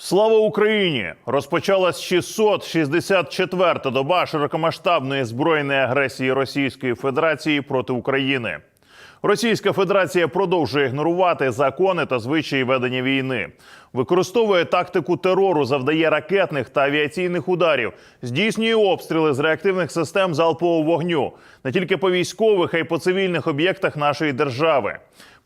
Слава Україні! Розпочалась 664-та доба широкомасштабної збройної агресії Російської Федерації проти України. Російська Федерація продовжує ігнорувати закони та звичаї ведення війни, використовує тактику терору, завдає ракетних та авіаційних ударів, здійснює обстріли з реактивних систем залпового вогню не тільки по військових, а й по цивільних об'єктах нашої держави.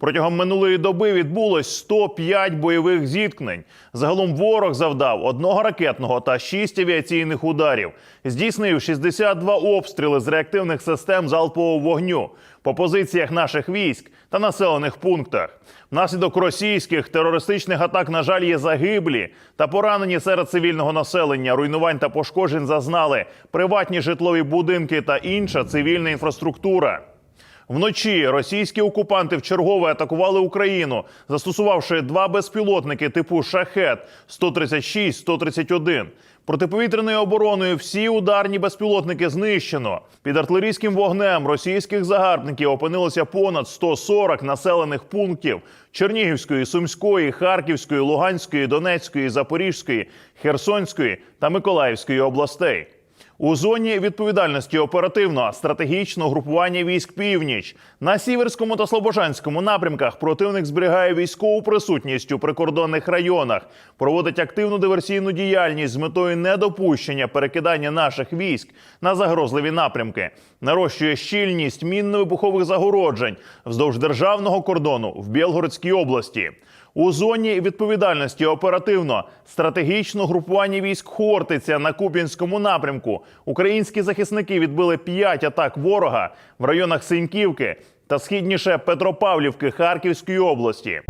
Протягом минулої доби відбулось 105 бойових зіткнень. Загалом ворог завдав одного ракетного та 6 авіаційних ударів. Здійснив 62 обстріли з реактивних систем залпового вогню по позиціях наших військ та населених пунктах. Внаслідок російських терористичних атак, на жаль, є загиблі та поранені серед цивільного населення. Руйнувань та пошкоджень зазнали приватні житлові будинки та інша цивільна інфраструктура. Вночі російські окупанти вчергове атакували Україну, застосувавши два безпілотники типу шахет 136-131. Протиповітряною обороною всі ударні безпілотники знищено. Під артилерійським вогнем російських загарбників опинилося понад 140 населених пунктів Чернігівської, Сумської, Харківської, Луганської, Донецької, Запорізької, Херсонської та Миколаївської областей. У зоні відповідальності оперативно стратегічного групування військ північ на сіверському та слобожанському напрямках противник зберігає військову присутність у прикордонних районах, проводить активну диверсійну діяльність з метою недопущення перекидання наших військ на загрозливі напрямки, нарощує щільність мінно-вибухових загороджень вздовж державного кордону в Білгородській області. У зоні відповідальності оперативно стратегічно групування військ Хортиця на Куп'янському напрямку. Українські захисники відбили п'ять атак ворога в районах Синьківки та східніше Петропавлівки Харківської області.